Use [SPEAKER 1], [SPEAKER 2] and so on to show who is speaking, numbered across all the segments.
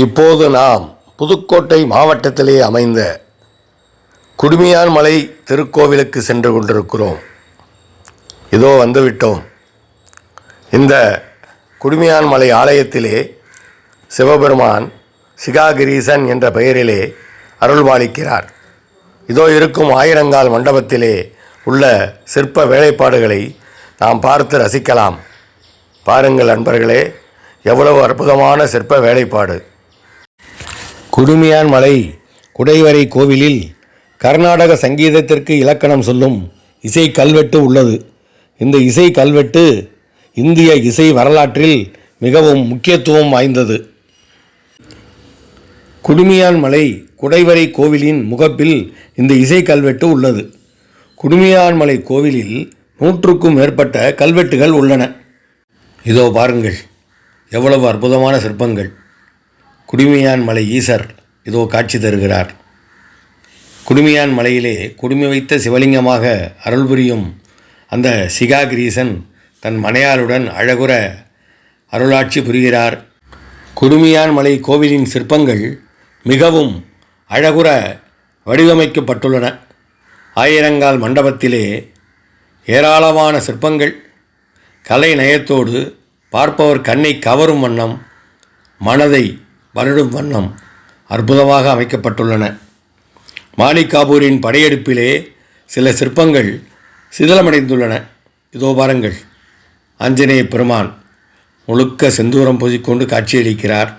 [SPEAKER 1] இப்போது நாம் புதுக்கோட்டை மாவட்டத்திலே அமைந்த குடுமியான் மலை திருக்கோவிலுக்கு சென்று கொண்டிருக்கிறோம். இதோ வந்துவிட்டோம். இந்த குடுமியான் மலை ஆலயத்திலே சிவபெருமான் சிகாகிரீசன் என்ற பெயரிலே அருள்பாலிக்கிறார். இதோ இருக்கும் ஆயிரங்கால் மண்டபத்திலே உள்ள சிற்ப வேலைப்பாடுகளை நாம் பார்த்து ரசிக்கலாம். பாருங்கள் நண்பர்களே எவ்வளவு அற்புதமான சிற்ப வேலைப்பாடு. குடுமியான் மலை குடைவரை கோவிலில் கர்நாடக சங்கீதத்திற்கு இலக்கணம் சொல்லும் இசை கல்வெட்டு உள்ளது. இந்த இசை கல்வெட்டு இந்திய இசை வரலாற்றில் மிகவும் முக்கியத்துவம் வாய்ந்தது. குடுமியான் மலை குடைவரை கோவிலின் முகப்பில் இந்த இசை கல்வெட்டு உள்ளது. குடுமியான்மலை கோவிலில் நூற்றுக்கும் மேற்பட்ட கல்வெட்டுகள் உள்ளன. இதோ பாருங்கள் எவ்வளவு அற்புதமான சிற்பங்கள். குடுமையான் மலை ஈசர் இதோ காட்சி தருகிறார். குடுமையான் மலையிலே குடுமி வைத்த சிவலிங்கமாக அருள் புரியும் அந்த சிகாகிரீசன் தன் மனையாளுடன் அழகுற அருளாட்சி புரிகிறார். குடுமியான் மலை கோவிலின் சிற்பங்கள் மிகவும் அழகுற வடிவமைக்கப்பட்டுள்ளன. ஆயிரங்கால் மண்டபத்திலே ஏராளமான சிற்பங்கள் கலை நயத்தோடு பார்ப்பவர் கண்ணை கவரும் வண்ணம் மனதை வருடும் வண்ணம் அற்புதமாக அமைக்கப்பட்டுள்ளன. மாலிகாபூரின் படையெடுப்பிலே சில சிற்பங்கள் சிதிலமடைந்துள்ளன. இதோ பாருங்கள். ஆஞ்சநேய பெருமான் முழுக்க செந்தூரம் பூசிக்கொண்டு காட்சியளிக்கிறார்.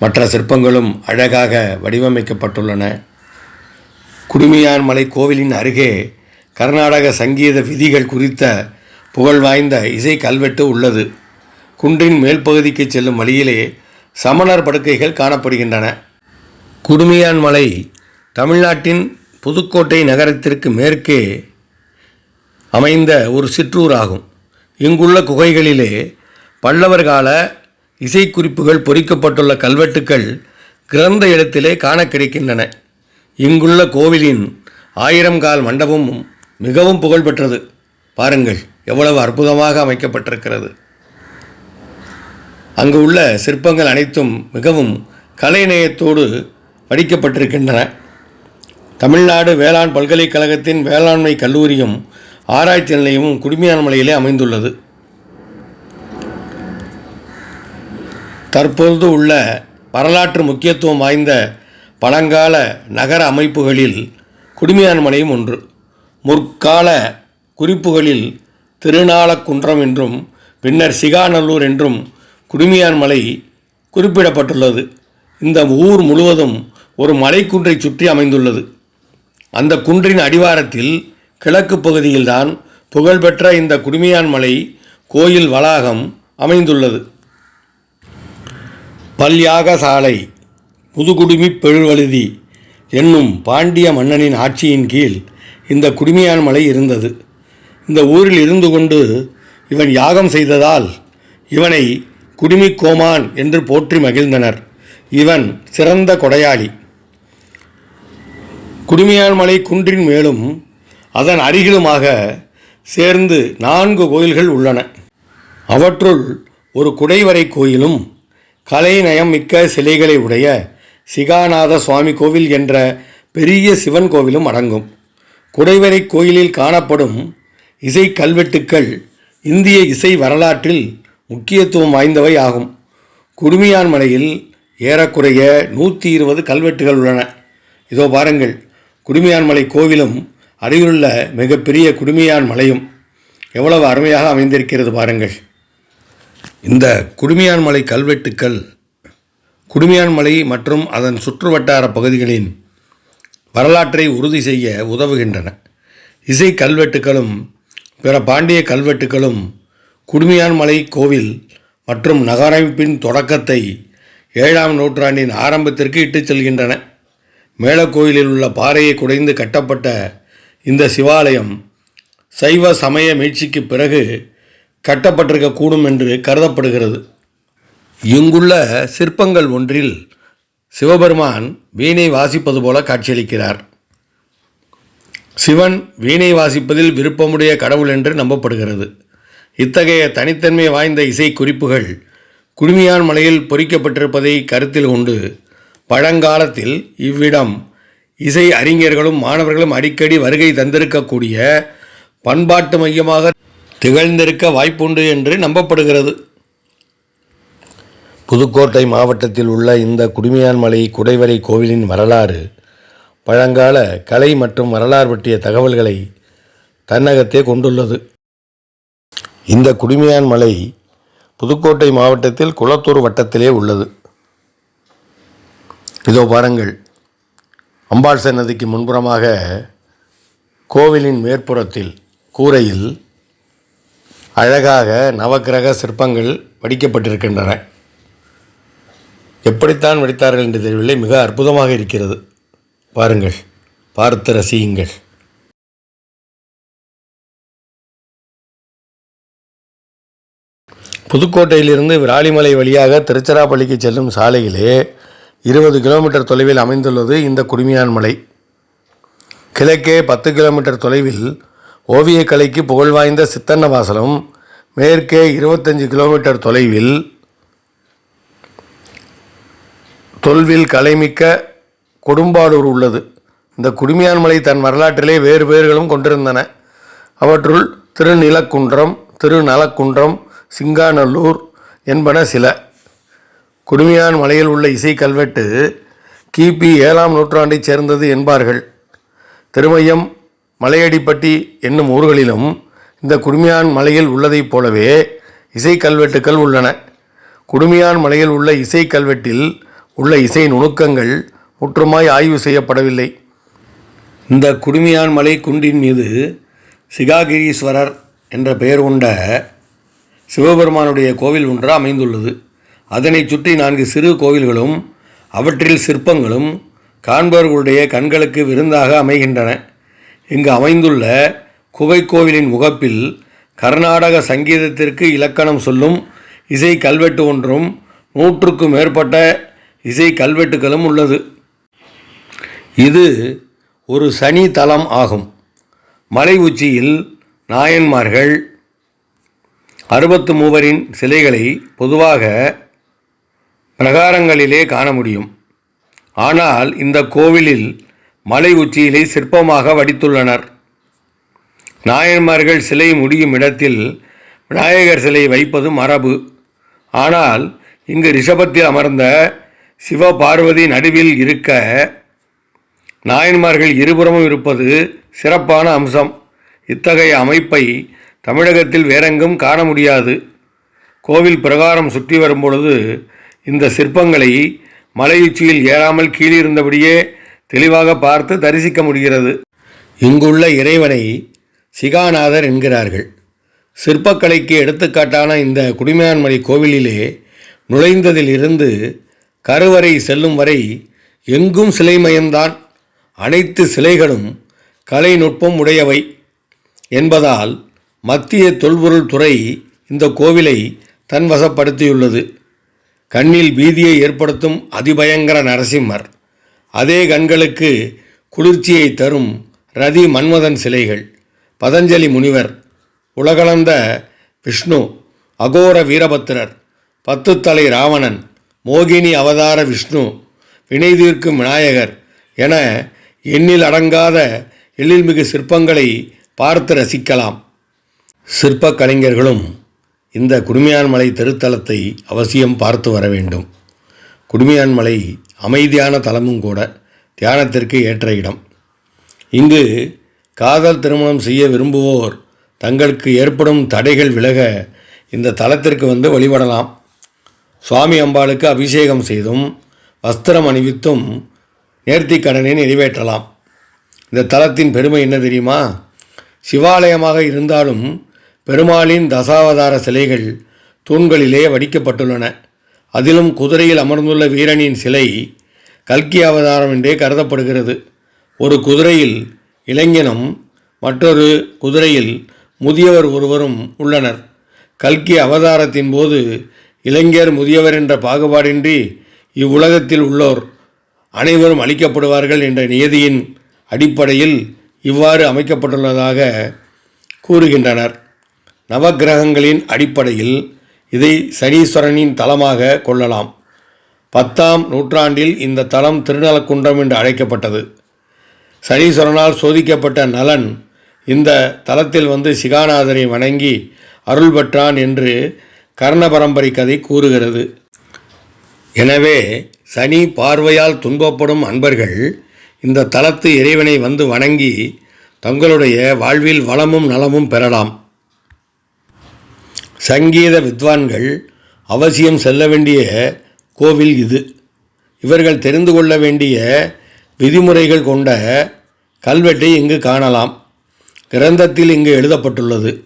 [SPEAKER 1] மற்ற சிற்பங்களும் அழகாக வடிவமைக்கப்பட்டுள்ளன. குடுமியான் மலை கோவிலின் அருகே கர்நாடக சங்கீத விதிகள் குறித்த புகழ் வாய்ந்த இசை கல்வெட்டு உள்ளது. குன்றின் மேல் பகுதிக்கு செல்லும் வழியிலே சமணர் படுக்கைகள் காணப்படுகின்றன. குடுமியான் மலை தமிழ்நாட்டின் புதுக்கோட்டை நகரத்திற்கு மேற்கே அமைந்த ஒரு சிற்றூர் ஆகும் இங்குள்ள குகைகளிலே பல்லவர் கால இசைக்குறிப்புகள் பொறிக்கப்பட்டுள்ள கல்வெட்டுக்கள் கிரந்த இடத்திலே காண கிடைக்கின்றன. இங்குள்ள கோவிலின் ஆயிரம் கால் மண்டபமும் மிகவும் புகழ்பெற்றது. பாருங்கள் எவ்வளவு அற்புதமாக அமைக்கப்பட்டிருக்கிறது. அங்கு உள்ள சிற்பங்கள் அனைத்தும் மிகவும் கலைநயத்தோடு வடிக்கப்பட்டிருக்கின்றன தமிழ்நாடு வேளாண் பல்கலைக்கழகத்தின் வேளாண்மை கல்லூரியும் ஆராய்ச்சி நிலையமும் குடுமியான்மலையிலே அமைந்துள்ளது. தற்பொழுது உள்ள வரலாற்று முக்கியத்துவம் வாய்ந்த பழங்கால நகர அமைப்புகளில் குடுமியான்மலையும் ஒன்று. முற்கால குறிப்புகளில் திருநாளக்குன்றம் என்றும் பின்னர் சிகாநல்லூர் என்றும் குடுமியான்மலை குறிப்பிடப்பட்டுள்ளது. இந்த ஊர் முழுவதும் ஒரு மலைக்குன்றை சுற்றி அமைந்துள்ளது. அந்த குன்றின் அடிவாரத்தில் கிழக்கு பகுதியில்தான் புகழ்பெற்ற இந்த குடுமியான் மலை கோயில் வளாகம் அமைந்துள்ளது. பல்யாக சாலை முதுகுடுமி பெழுவழுதி என்னும் பாண்டிய மன்னனின் ஆட்சியின் கீழ் இந்த குடுமியான் மலை இருந்தது. இந்த ஊரில் இருந்து கொண்டு இவன் யாகம் செய்ததால் இவனை குடுமி கோமான் என்று போற்றி மகிழ்ந்தனர். இவன் சிறந்த கொடையாளி. குடுமியான் மலை குன்றின் மேலும் அதன் அருகிலுமாக சேர்ந்து நான்கு கோயில்கள் உள்ளன. அவற்றுள் ஒரு குடைவரை கோயிலும் கலைநயம் மிக்க சிலைகளை உடைய சிகாநாத சுவாமி கோவில் என்ற பெரிய சிவன் கோவிலும் அடங்கும். குடைவரை கோயிலில் காணப்படும் இசை கல்வெட்டுக்கள் இந்திய இசை வரலாற்றில் முக்கியத்துவம் வாய்ந்தவை ஆகும். குடுமியான் மலையில் ஏறக்குறைய நூற்றி இருபது கல்வெட்டுகள் உள்ளன. இதோ பாருங்கள் குடுமியான் மலை கோவிலும் அருகிலுள்ள மிகப்பெரிய குடுமியான் மலையும் எவ்வளவு அருமையாக அமைந்திருக்கிறது பாருங்கள். இந்த குடுமியான் மலை கல்வெட்டுக்கள் குடுமியான் மலை மற்றும் அதன் சுற்றுவட்டார பகுதிகளின் வரலாற்றை உறுதி செய்ய உதவுகின்றன. இசை கல்வெட்டுக்களும் பிற பாண்டிய கல்வெட்டுக்களும் குடுமியான்மலை கோவில் மற்றும் நகரமைப்பின் தொடக்கத்தை ஏழாம் நூற்றாண்டின் ஆரம்பத்திற்கு இட்டுச் செல்கின்றன. மேலக்கோயிலில் உள்ள பாறையை குடைந்து கட்டப்பட்ட இந்த சிவாலயம் சைவ சமய மீட்சிக்கு பிறகு கட்டப்பட்டிருக்கக்கூடும் என்று கருதப்படுகிறது. இங்குள்ள சிற்பங்கள் ஒன்றில் சிவபெருமான் வீணை வாசிப்பது போல காட்சியளிக்கிறார். சிவன் வீணை வாசிப்பதில் விருப்பமுடைய கடவுள் என்று நம்பப்படுகிறது. இத்தகைய தனித்தன்மை வாய்ந்த இசை குறிப்புகள் குடுமியான் மலையில் பொறிக்கப்பட்டிருப்பதை கருத்தில் கொண்டு பழங்காலத்தில் இவ்விடம் இசை அறிஞர்களும் மாணவர்களும் அடிக்கடி வருகை தந்திருக்கக்கூடிய பண்பாட்டு மையமாக திகழ்ந்திருக்க வாய்ப்புண்டு என்று நம்பப்படுகிறது. புதுக்கோட்டை மாவட்டத்தில் உள்ள இந்த குடுமியான்மலை குடைவரை கோவிலின் வரலாறு பழங்கால கலை மற்றும் வரலாறு பற்றிய தகவல்களை தன்னகத்தே கொண்டுள்ளது. இந்த குடுமையான் மலை புதுக்கோட்டை மாவட்டத்தில் குளத்தூர் வட்டத்திலே உள்ளது. இதோ பாருங்கள். அம்பாள் சன்னதிக்கு முன்புறமாக கோவிலின் மேற்புறத்தில் கூரையில் அழகாக நவக்கிரக சிற்பங்கள் வடிக்கப்பட்டிருக்கின்றன. எப்படித்தான் வடித்தார்கள் என்று தெரியவில்லை மிக அற்புதமாக இருக்கிறது. பாருங்கள். பார்த்து ரசியுங்கள். புதுக்கோட்டையிலிருந்து விராலிமலை வழியாக திருச்சிராப்பள்ளிக்கு செல்லும் சாலையிலே இருபது கிலோமீட்டர் தொலைவில் அமைந்துள்ளது இந்த குடுமியான் மலை. கிழக்கே பத்து கிலோமீட்டர் தொலைவில் ஓவியக்கலைக்கு புகழ்வாய்ந்த சித்தன்னவாசலம் மேற்கே இருபத்தஞ்சு கிலோமீட்டர் தொலைவில் தொல்வில் கலைமிக்க கொடும்பாடூர் உள்ளது. இந்த குடுமியான் மலை தன் வரலாற்றிலே வேறு பெயர்களும் கொண்டிருந்தன. அவற்றுள் திருநிலக்குன்றம் திருநலக்குன்றம் சிங்காநல்லூர் என்பன சில. குடுமையான் மலையில் உள்ள இசை கல்வெட்டு கிபி ஏழாம் நூற்றாண்டைச் சேர்ந்தது என்பார்கள். திருமையம் மலையடிப்பட்டி என்னும் ஊர்களிலும் இந்த குடுமியான் மலையில் உள்ளதைப் போலவே இசை கல்வெட்டுக்கள் உள்ளன. குடுமியான் மலையில் உள்ள இசை கல்வெட்டில் உள்ள இசை நுணுக்கங்கள் முற்றுமாய் ஆய்வு செய்யப்படவில்லை. இந்த குடுமியான் மலை குன்றின் மீது சிகாகிரீஸ்வரர் என்ற பெயர் கொண்ட சிவபெருமானுடைய கோவில் ஒன்று அமைந்துள்ளது. அதனைச் சுற்றி நான்கு சிறு கோவில்களும் அவற்றில் சிற்பங்களும் காண்பவர்களுடைய கண்களுக்கு விருந்தாக அமைகின்றன. இங்கு அமைந்துள்ள குகை கோவிலின் முகப்பில் கர்நாடக சங்கீதத்திற்கு இலக்கணம் சொல்லும் இசை கல்வெட்டு ஒன்றும் நூற்றுக்கும் மேற்பட்ட இசை கல்வெட்டுகளும் உள்ளது. இது ஒரு சனி தலம் ஆகும். மலை உச்சியில் நாயன்மார்கள் அறுபத்து மூவரின் சிலைகளை பொதுவாக பிரகாரங்களிலே காண முடியும். ஆனால் இந்த கோவிலில் மலை உச்சியிலே சிற்பமாக வடித்துள்ளனர். நாயன்மார்கள் சிலை முடியும் இடத்தில் விநாயகர் சிலை வைப்பது மரபு. ஆனால் இங்கு ரிஷபத்தில் அமர்ந்த சிவபார்வதி நடுவில் இருக்க நாயன்மார்கள் இருபுறமும் இருப்பது சிறப்பான அம்சம். இத்தகைய அமைப்பை தமிழகத்தில் வேறெங்கும் காண முடியாது. கோவில் பிரகாரம் சுற்றி வரும்பொழுது இந்த சிற்பங்களை மலையுச்சியில் ஏறாமல் கீழிருந்தபடியே தெளிவாக பார்த்து தரிசிக்க முடிகிறது. இங்குள்ள இறைவனை சிகாநாதர் என்கிறார்கள். சிற்பக்கலைக்கு எடுத்துக்காட்டான இந்த குடிமையான்மலை கோவிலிலே நுழைந்ததிலிருந்து கருவறை செல்லும் வரை எங்கும் சிலைமயம்தான் அனைத்து சிலைகளும் கலைநுட்பம் உடையவை என்பதால் மத்திய தொல்பொருள் துறை இந்த கோவிலை தன்வசப்படுத்தியுள்ளது. கண்ணில் பீதியை ஏற்படுத்தும் அதிபயங்கர நரசிம்மர். அதே கண்களுக்கு குளிர்ச்சியை தரும் ரதி மன்மதன் சிலைகள். பதஞ்சலி முனிவர் உலகளந்த விஷ்ணு அகோர வீரபத்திரர் பத்துத்தலை ராவணன் மோகினி அவதார விஷ்ணு வினை தீர்க்கும் விநாயகர் என எண்ணில் அடங்காத எழில்மிகு சிற்பங்களை பார்த்து ரசிக்கலாம். சிற்பக் கலைஞர்களும் இந்த குடுமையான்மலை திருத்தலத்தை அவசியம் பார்த்து வர வேண்டும். குடுமையான்மலை அமைதியான தலமும் கூட தியானத்திற்கு ஏற்ற இடம். இங்கு காதல் திருமணம் செய்ய விரும்புவோர் தங்களுக்கு ஏற்படும் தடைகள் விலக இந்த தலத்திற்கு வந்து வழிபடலாம். சுவாமி அம்பாளுக்கு அபிஷேகம் செய்தும் வஸ்திரம் அணிவித்தும் நேர்த்தி கடனை நிறைவேற்றலாம். இந்த தலத்தின் பெருமை என்ன தெரியுமா? சிவாலயமாக இருந்தாலும் பெருமாளின் தசாவதார சிலைகள் தூண்களிலே வடிக்கப்பட்டுள்ளன. அதிலும் குதிரையில் அமர்ந்துள்ள வீரனின் சிலை கல்கி அவதாரம் என்றே கருதப்படுகிறது. ஒரு குதிரையில் இளைஞனும் மற்றொரு குதிரையில் முதியவர் ஒருவரும் உள்ளனர். கல்கி அவதாரத்தின் போது இளைஞர் முதியவர் என்ற பாகுபாடின்றி இவ்வுலகத்தில் உள்ளோர் அனைவரும் அளிக்கப்படுவார்கள் என்ற நியதியின் அடிப்படையில் இவ்வாறு அமைக்கப்பட்டுள்ளதாக கூறுகின்றனர். நவக்கிரகங்களின் அடிப்படையில் இதை சனீஸ்வரனின் தலமாக கொள்ளலாம். பத்தாம் நூற்றாண்டில் இந்த தலம் திருநலக்குன்றம் என்று அழைக்கப்பட்டது. சனீஸ்வரனால் சோதிக்கப்பட்ட நலன் இந்த தலத்தில் வந்து சிகாநாதரை வணங்கி அருள் பெற்றான் என்று கர்ணபரம்பரை கதை கூறுகிறது. எனவே சனி பார்வையால் துன்பப்படும் அன்பர்கள் இந்த தலத்து இறைவனை வந்து வணங்கி தங்களுடைய வாழ்வில் வளமும் நலமும் பெறலாம். சங்கீத வித்வான்கள் அவசியம் செல்ல வேண்டிய கோவில் இது. இவர்கள் தெரிந்து கொள்ள வேண்டிய விதிமுறைகள் கொண்ட கல்வெட்டை இங்கு காணலாம். கிரந்தத்தில் இங்கு எழுதப்பட்டுள்ளது.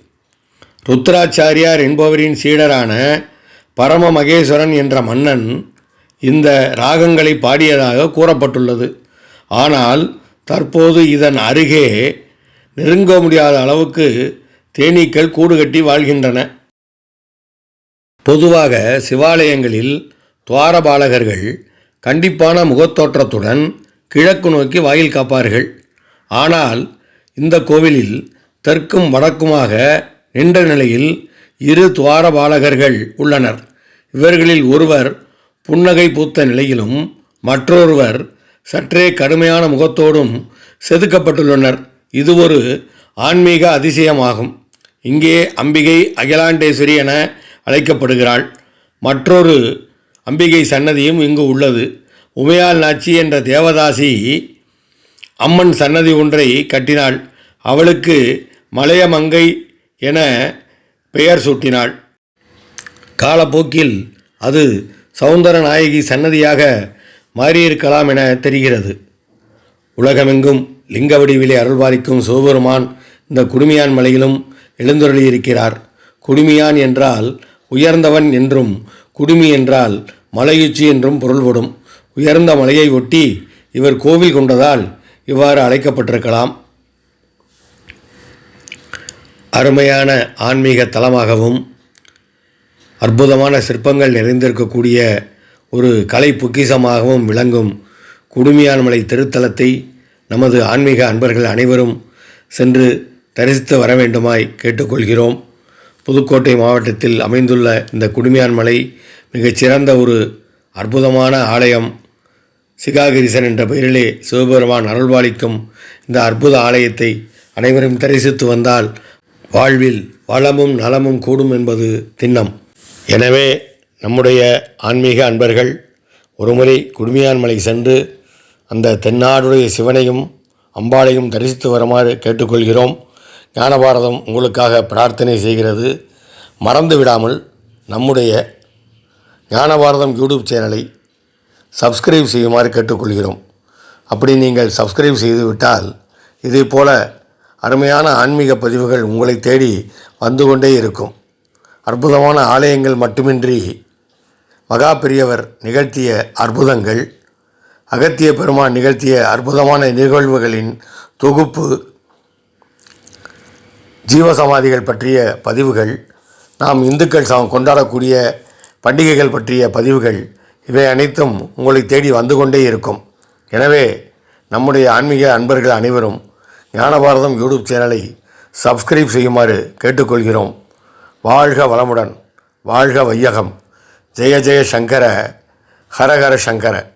[SPEAKER 1] ருத்ராச்சாரியார் என்பவரின் சீடரான பரம மகேஸ்வரன் என்ற மன்னன் இந்த ராகங்களை பாடியதாக கூறப்பட்டுள்ளது. ஆனால் தற்போது இதன் அருகே நெருங்க முடியாத அளவுக்கு தேனீக்கள் கூடு கட்டி வாழ்கின்றன. பொதுவாக சிவாலயங்களில் துவாரபாலகர்கள் கண்டிப்பான முகத்தோற்றத்துடன் கிழக்கு நோக்கி வாயில் காப்பார்கள். ஆனால் இந்த கோவிலில் தெற்கும் வடக்குமாக நின்ற நிலையில் இரு துவாரபாலகர்கள் உள்ளனர். இவர்களில் ஒருவர் புன்னகை பூத்த நிலையிலும் மற்றொருவர் சற்றே கடுமையான முகத்தோடும் செதுக்கப்பட்டுள்ளனர். இது ஒரு ஆன்மீக அதிசயமாகும். இங்கே அம்பிகை அகிலாண்டேஸ்வரி என அழைக்கப்படுகிறாள். மற்றொரு அம்பிகை சன்னதியும் இங்கு உள்ளது. உமையால் நாச்சி என்ற தேவதாசி அம்மன் சன்னதி ஒன்றை கட்டினாள். அவளுக்கு மலையமங்கை என பெயர் சூட்டினாள். காலப்போக்கில் அது சௌந்தர நாயகி சன்னதியாக மாறியிருக்கலாம் என தெரிகிறது. உலகமெங்கும் லிங்க வடிவிலே அருள்வாரிக்கும் சிவபெருமான் இந்த குடுமியான் மலையிலும் எழுந்தருளியிருக்கிறார். குடுமியான் என்றால் உயர்ந்தவன் என்றும் குடுமி என்றால் மலையுச்சி என்றும் பொருள்படும். உயர்ந்த மலையை ஒட்டி இவர் கோவில் கொண்டதால் இவ்வாறு அழைக்கப்பட்டிருக்கலாம். அருமையான ஆன்மீக தலமாகவும் அற்புதமான சிற்பங்கள் நிறைந்திருக்கக்கூடிய ஒரு கலை பொக்கிஷமாகவும் விளங்கும் குடுமியான்மலை திருத்தலத்தை நமது ஆன்மீக அன்பர்கள் அனைவரும் சென்று தரிசித்து வர வேண்டுமாய் கேட்டுக்கொள்கிறோம். புதுக்கோட்டை மாவட்டத்தில் அமைந்துள்ள இந்த குடுமியான்மலை மிகச்சிறந்த ஒரு அற்புதமான ஆலயம். சிகாகிரிசன் என்ற பெயரிலே சிவபெருமான் அருள்பாலிக்கும் இந்த அற்புத ஆலயத்தை அனைவரும் தரிசித்து வந்தால் வாழ்வில் வளமும் நலமும் கூடும் என்பது திண்ணம். எனவே நம்முடைய ஆன்மீக அன்பர்கள் ஒருமுறை குடுமியான்மலை சென்று அந்த தென்னாடுடைய சிவனையும் அம்பாளையும் தரிசித்து வருமாறு கேட்டுக்கொள்கிறோம். ஞானபாரதம் உங்களுக்காக பிரார்த்தனை செய்கிறது. மறந்து விடாமல் நம்முடைய ஞானபாரதம் யூடியூப் சேனலை சப்ஸ்கிரைப் செய்யுமாறு கேட்டுக்கொள்கிறோம். அப்படி நீங்கள் சப்ஸ்கிரைப் செய்துவிட்டால் இதே போல அருமையான ஆன்மீக பதிவுகள் உங்களை தேடி வந்து கொண்டே இருக்கும். அற்புதமான ஆலயங்கள் மட்டுமின்றி மகா பெரியவர் நிகழ்த்திய அற்புதங்கள் அகத்திய பெருமான் நிகழ்த்திய அற்புதமான நிகழ்வுகளின் தொகுப்பு ஜீவசமாதிகள் பற்றிய பதிவுகள் நாம் இந்துக்கள் ச- கொண்டாடக்கூடிய பண்டிகைகள் பற்றிய பதிவுகள் இவை அனைத்தும் உங்களை தேடி வந்து கொண்டே இருக்கும். எனவே நம்முடைய ஆன்மீக அன்பர்கள் அனைவரும் ஞானபாரதம் யூடியூப் சேனலை சப்ஸ்கிரைப் செய்யுமாறு கேட்டுக்கொள்கிறோம். வாழ்க வளமுடன் வாழ்க வையகம். ஜெய ஜெய சங்கர ஹரஹர சங்கர.